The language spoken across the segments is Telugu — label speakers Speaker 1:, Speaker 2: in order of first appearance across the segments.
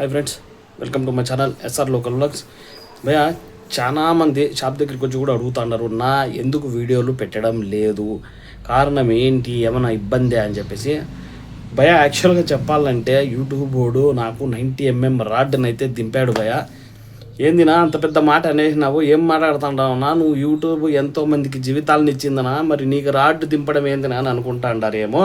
Speaker 1: Hi friends welcome to my channel SR local vlogs భయ చాలా మంది షాప్ దగ్గరికి వచ్చి కూడా అడుగుతున్నారు నా ఎందుకు వీడియోలు పెట్టడం లేదు? కారణం ఏంటి? ఏమైనా ఇబ్బంది? అని చెప్పేసి. భయ యాక్చువల్గా చెప్పాలంటే యూట్యూబ్ బోర్డు నాకు నైంటీ ఎంఎం రాడ్ని అయితే దింపాడు భయ ఏందినా అంత పెద్ద మాట అనేసినావు? ఏం మాట్లాడుతుంటావునా నువ్వు యూట్యూబ్ ఎంతో మందికి జీవితాలను ఇచ్చిందనా? మరి నీకు రాడ్ దింపడం ఏందినా అని అనుకుంటా అంటారేమో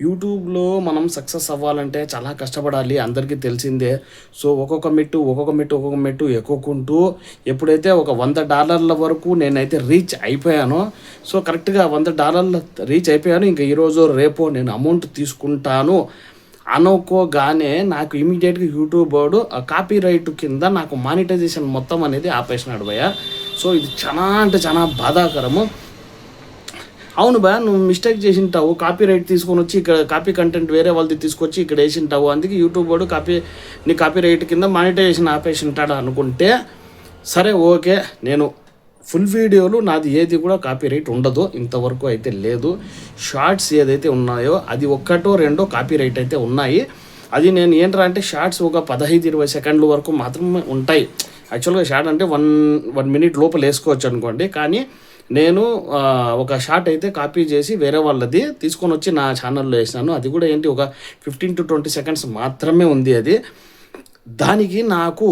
Speaker 1: యూట్యూబ్లో మనం సక్సెస్ అవ్వాలంటే చాలా కష్టపడాలి అందరికీ తెలిసిందే. సో ఒక్కొక్క మెట్టు ఒక్కొక్క మెట్టు ఒక్కొక్క మెట్టు ఎక్కుకుంటూ ఎప్పుడైతే ఒక వంద డాలర్ల వరకు నేనైతే రీచ్ అయిపోయానో సో కరెక్ట్గా వంద డాలర్ల రీచ్ అయిపోయాను. ఇంకా ఈరోజు రేపో నేను అమౌంట్ తీసుకుంటాను అనుకోగానే నాకు ఇమీడియట్గా యూట్యూబ్ వాడు ఆ కాపీ రైట్ కింద నాకు మానిటైజేషన్ మొత్తం అనేది ఆపేసినాడు భయ్య. సో ఇది చాలా అంటే చాలా బాధాకరము. అవును బా నువ్వు మిస్టేక్ చేసింటావు. కాపీ రైట్ తీసుకొని వచ్చి ఇక్కడ కాపీ కంటెంట్ వేరే వాళ్ళది తీసుకొచ్చి ఇక్కడ వేసింటావు. అందుకే యూట్యూబ్ వాడు కాపీ నీ కాపీ రైట్ కింద మానిటైజేషన్ ఆపేసి ఉంటాడు అనుకుంటే సరే ఓకే నేను ఫుల్ వీడియోలు నాది ఏది కూడా కాపీ రైట్ ఉండదు. ఇంతవరకు అయితే లేదు. షార్ట్స్ ఏదైతే ఉన్నాయో అది ఒక్కటో రెండో కాపీ రైట్ అయితే ఉన్నాయి. అది నేను ఏంట్రా అంటే షార్ట్స్ ఒక పదహైదు ఇరవై సెకండ్ల వరకు మాత్రమే ఉంటాయి. యాక్చువల్గా షార్ట్ అంటే వన్ వన్ మినిట్ లోపల వేసుకోవచ్చు అనుకోండి. కానీ నేను ఒక షార్ట్ అయితే కాపీ చేసి వేరే వాళ్ళది తీసుకొని వచ్చి నా ఛానల్లో వేసినాను. అది కూడా ఏంటి ఒక ఫిఫ్టీన్ టు ట్వంటీ సెకండ్స్ మాత్రమే ఉంది అది. దానికి నాకు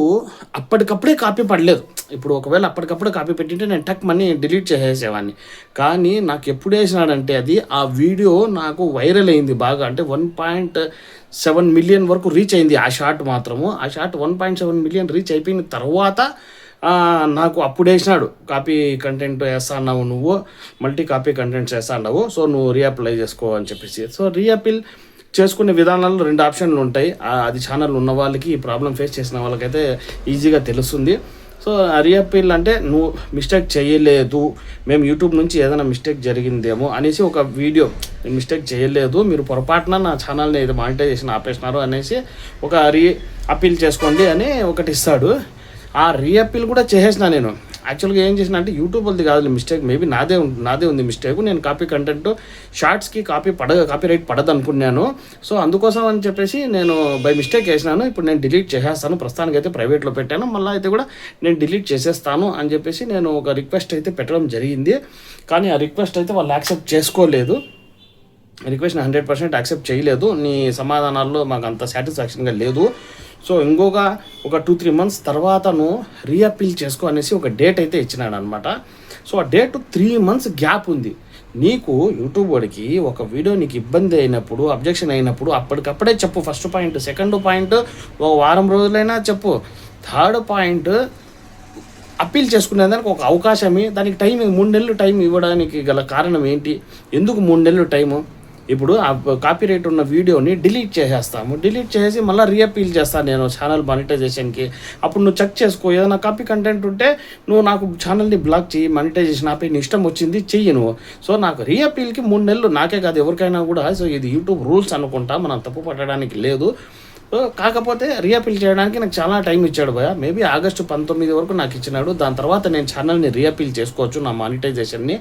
Speaker 1: అప్పటికప్పుడే కాపీ పడలేదు. ఇప్పుడు ఒకవేళ అప్పటికప్పుడే కాపీ పెట్టింటే నేను టక్ మనీ డిలీట్ చేసేసేవాడిని కానీ నాకు ఎప్పుడు వేసినాడంటే అది ఆ వీడియో నాకు వైరల్ అయింది బాగా. అంటే వన్ పాయింట్ సెవెన్ మిలియన్ వరకు రీచ్ అయింది ఆ షార్ట్ మాత్రము. ఆ short one point seven million reach అయిపోయిన తర్వాత నాకు అప్పుడు వేసినాడు. కాపీ కంటెంట్ వేస్తా అన్నావు నువ్వు మల్టీ కాపీ కంటెంట్స్ వేస్తా అన్నావు సో నువ్వు రీఅప్లై చేసుకో అని చెప్పేసి. సో రీఅపిల్ చేసుకునే విధానాల్లో రెండు ఆప్షన్లు ఉంటాయి. అది ఛానల్ ఉన్న వాళ్ళకి ఈ ప్రాబ్లం ఫేస్ చేసిన వాళ్ళకైతే ఈజీగా తెలుస్తుంది. సో రీఅపీల్ అంటే నువ్వు మిస్టేక్ చేయలేదు మేము యూట్యూబ్ నుంచి ఏదైనా మిస్టేక్ జరిగిందేమో అనేసి ఒక వీడియో మిస్టేక్ చేయలేదు మీరు పొరపాటున నా ఛానల్ని ఏదో మానిటైజేషన్ ఆపేసినారు అనేసి ఒక రీ అపీల్ చేసుకోండి అని ఒకటి ఇస్తాడు. ఆ రీఅపీల్ కూడా చేసేసిన నేను. యాక్చువల్గా ఏం చేసిన అంటే యూట్యూబ్ వాళ్ళది కాదు మిస్టేక్ మేబీ నాదే నాదే ఉంది మిస్టేక్ నేను కాపీ కంటెంట్ షార్ట్స్కి కాపీ పడ కాపీ రైట్ పడదు అనుకున్నాను సో అందుకోసం అని చెప్పేసి నేను బై మిస్టేక్ వేసినాను. ఇప్పుడు నేను డిలీట్ చేసేస్తాను. ప్రస్తుతానికి అయితే ప్రైవేట్లో పెట్టాను. మళ్ళీ అయితే కూడా నేను డిలీట్ చేసేస్తాను అని చెప్పేసి నేను ఒక రిక్వెస్ట్ అయితే పెట్టడం జరిగింది. కానీ ఆ రిక్వెస్ట్ అయితే వాళ్ళు యాక్సెప్ట్ చేసుకోలేదు. రిక్వెస్ట్ని హండ్రెడ్ పర్సెంట్ యాక్సెప్ట్ చేయలేదు. నీ సమాధానాల్లో మాకు అంత సాటిస్ఫాక్షన్గా లేదు. సో ఇంకొక ఒక టూ త్రీ మంత్స్ తర్వాత నువ్వు రీఅపీల్ చేసుకో అనేసి ఒక డేట్ అయితే ఇచ్చినాడు అనమాట సో ఆ డేట్ త్రీ మంత్స్ గ్యాప్ ఉంది. నీకు యూట్యూబ్ వాడికి ఒక వీడియో నీకు ఇబ్బంది అయినప్పుడు అబ్జెక్షన్ అయినప్పుడు అప్పటికప్పుడే చెప్పు. ఫస్ట్ పాయింట్ సెకండ్ పాయింట్ ఒక వారం రోజులైనా చెప్పు. థర్డ్ పాయింట్ అప్పీల్ చేసుకునేదానికి ఒక అవకాశమే. దానికి టైం మూడు నెలలు టైం ఇవ్వడానికి గల కారణం ఏంటి? ఎందుకు మూడు నెలలు టైము? ఇప్పుడు ఆ కాపీరైట్ ఉన్న వీడియోని డిలీట్ చేసేస్తాము. డిలీట్ చేసి మళ్ళీ రీఅపీల్ చేస్తాను నేను ఛానల్ మానిటైజేషన్కి అప్పుడు నువ్వు చెక్ చేసుకో. ఏదైనా కాపీ కంటెంట్ ఉంటే నువ్వు నాకు ఛానల్ని బ్లాక్ చేయి మానిటైజేషన్ ఆపి నీ ఇష్టం వచ్చింది చెయ్యి నువ్వు. సో నాకు రీఅపీల్కి మూడు నెలలు నాకే కాదు ఎవరికైనా కూడా. సో ఇది యూట్యూబ్ రూల్స్ అనుకుంటా మనం తప్పు పట్టడానికి లేదు. సో కాకపోతే రీఅపీల్ చేయడానికి నాకు చాలా టైం ఇచ్చాడు భయ మేబీ ఆగస్టు పంతొమ్మిది వరకు నాకు ఇచ్చినాడు. దాని తర్వాత నేను ఛానల్ని రీఅపీల్ చేసుకోవచ్చు నా మానిటైజేషన్ని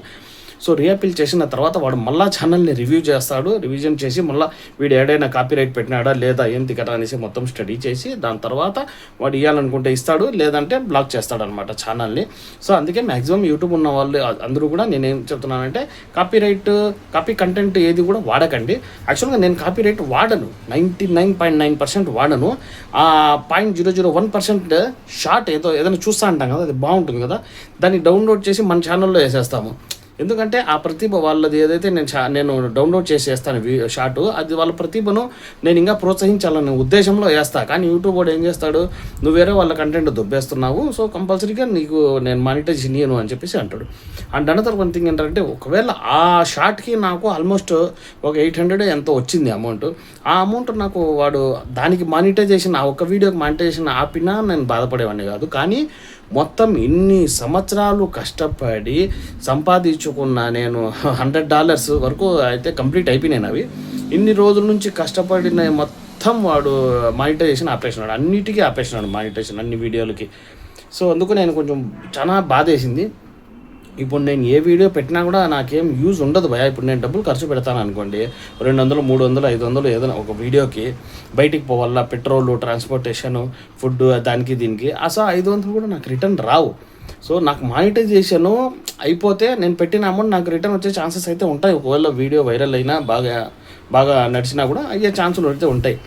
Speaker 1: సో రీఅపీల్ చేసిన తర్వాత వాడు మళ్ళా ఛానల్ని రివ్యూ చేస్తాడు రివిజన్ చేసి మళ్ళీ వీడు ఏడైనా కాపీరైట్ పెట్టినాడా లేదా ఏంటి కదా అనేసి మొత్తం స్టడీ చేసి దాని తర్వాత వాడు ఇవ్వాలనుకుంటే ఇస్తాడు లేదంటే బ్లాక్ చేస్తాడనమాట ఛానల్ని. సో అందుకే మ్యాక్సిమం యూట్యూబ్ ఉన్న వాళ్ళు అందరూ కూడా నేనేం చెప్తున్నానంటే కాపీరైట్ కాపీ కంటెంట్ ఏది కూడా వాడకండి. యాక్చువల్గా నేను కాపీరైట్ వాడను ninety nine point nine percent వాడను. ఆ point zero zero one percent short ఏదో ఏదైనా చూస్తా అంటాం కదా అది బాగుంటుంది కదా. దాన్ని డౌన్లోడ్ చేసి మన ఛానల్లో వేసేస్తాము. ఎందుకంటే ఆ ప్రతిభ వాళ్ళది ఏదైతే నేను నేను డౌన్లోడ్ చేసి వేస్తాను షార్ట్ అది వాళ్ళ ప్రతిభను నేను ఇంకా ప్రోత్సహించాలనే ఉద్దేశంలో వేస్తా. కానీ యూట్యూబ్ వాడు ఏం చేస్తాడు? నువ్వు వేరే వాళ్ళ కంటెంట్ దుబ్బేస్తున్నావు సో కంపల్సరీగా నీకు నేను మానిటైజ్ ఇయ్యను అని చెప్పేసి అంటాడు. అండ్ అనదర్ వన్ థింగ్ ఏంటంటే ఒకవేళ ఆ షార్ట్కి నాకు ఆల్మోస్ట్ ఒక ఎయిట్ హండ్రెడ్ ఎంతో వచ్చింది అమౌంట్ ఆ అమౌంట్ నాకు వాడు దానికి మానిటైజేషన్ ఆ ఒక్క వీడియోకి మానిటైజేషన్ ఆపినా నేను బాధపడేవాడిని కాదు. కానీ మొత్తం ఇన్ని సంవత్సరాలు కష్టపడి సంపాదించు తెచ్చుకున్న నేను హండ్రెడ్ డాలర్స్ వరకు అయితే కంప్లీట్ అయిపోయినాయి అవి. ఇన్ని రోజుల నుంచి కష్టపడిన మొత్తం వాడు మానిటైజేషన్ ఆపేసినాడు. అన్నిటికీ ఆపేసినాడు మానిటైజేషన్ అన్ని వీడియోలకి. సో అందుకు నేను కొంచెం చాలా బాధేసింది. ఇప్పుడు నేను ఏ వీడియో పెట్టినా కూడా నాకేం యూజ్ ఉండదు భయ ఇప్పుడు నేను డబ్బులు ఖర్చు పెడతాను అనుకోండి రెండు వందలు మూడు వందలు ఐదు వందలు ఏదైనా ఒక వీడియోకి బయటికి పోవాలా? పెట్రోల్ ట్రాన్స్పోర్టేషన్ ఫుడ్ దానికి దీనికి. అసలు ఐదు వందలు కూడా నాకు రిటర్న్ రావు. సో నాకు మానిటైజేషన్ అయిపోతే నేను పెట్టిన అమౌంట్ నాకు రిటర్న్ వచ్చే ఛాన్సెస్ అయితే ఉంటాయి. ఒకవేళ వీడియో వైరల్ అయినా బాగా బాగా నడిచినా కూడా అయ్యే ఛాన్సులు అయితే ఉంటాయి.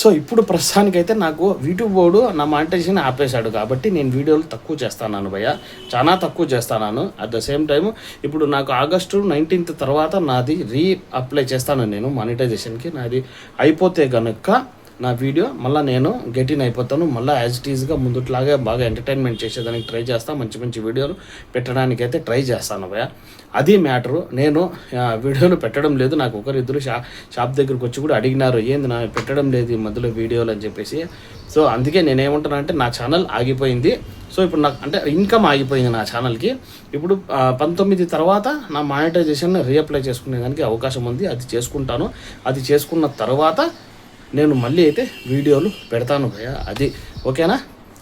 Speaker 1: సో ఇప్పుడు ప్రస్తుతానికైతే నాకు యూట్యూబ్ బోర్డు నా మానిటైజేషన్ ఆపేశాడు కాబట్టి నేను వీడియోలు తక్కువ చేస్తాను భయ్య. చాలా తక్కువ చేస్తాను అట్ ద సేమ్ టైం ఇప్పుడు నాకు ఆగస్టు నైన్టీన్త్ తర్వాత నాది రీ అప్లై చేస్తాను నేను మానిటైజేషన్కి నాది అయిపోతే కనుక నా వీడియో మళ్ళీ నేను గెట్ ఇన్ అయిపోతాను. మళ్ళీ యాజ్ ఇట్ ఈజ్గా ముందుట్లాగే బాగా ఎంటర్టైన్మెంట్ చేసేదానికి ట్రై చేస్తాను మంచి మంచి వీడియోలు పెట్టడానికి అయితే ట్రై చేస్తాను భయ అది మ్యాటరు నేను వీడియోలు పెట్టడం లేదు. నాకు ఒకరిద్దరు షా షాప్ దగ్గరికి వచ్చి కూడా అడిగినారు ఏంది నా పెట్టడం లేదు ఈ మధ్యలో వీడియోలు అని చెప్పేసి. సో అందుకే నేనేమంటున్నా నా ఛానల్ ఆగిపోయింది. సో ఇప్పుడు నాకు అంటే ఇన్కమ్ ఆగిపోయింది నా ఛానల్కి ఇప్పుడు పంతొమ్మిది తర్వాత నా మానిటైజేషన్ రీఅప్లై చేసుకునే దానికి అవకాశం ఉంది. అది చేసుకుంటాను. అది చేసుకున్న తర్వాత నేను మళ్ళీ అయితే వీడియోలు పెడతాను భయ అది ఓకేనా?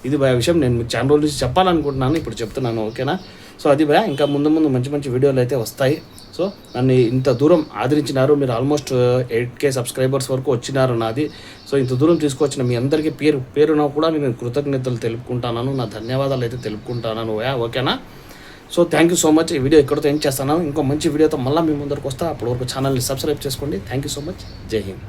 Speaker 1: ఇది భయ విషయం. నేను మీకు చాలా రోజుల నుంచి చెప్పాలనుకుంటున్నాను. ఇప్పుడు చెప్తున్నాను ఓకేనా? సో అది భయ ఇంకా ముందు ముందు మంచి మంచి వీడియోలు అయితే వస్తాయి. సో నన్ను ఇంత దూరం ఆదరించినారు మీరు ఆల్మోస్ట్ ఎయిట్ కే సబ్స్క్రైబర్స్ వరకు వచ్చినారు నాది. సో ఇంత దూరం తీసుకొచ్చిన మీ అందరికీ పేరు పేరున కూడా నేను కృతజ్ఞతలు తెలుపుకుంటాను నా ధన్యవాదాలు అయితే తెలుపుకుంటాను ఓకేనా? So thank you so much ఈ వీడియో ఎక్కడితో ఏం చేస్తాను ఇంకో మంచి వీడియోతో మళ్ళీ మీ ముందరకు వస్తా. అప్పటి వరకు ఛానల్ని సబ్స్క్రైబ్ చేసుకోండి. థ్యాంక్ యూ సో మచ్ జై హింద్.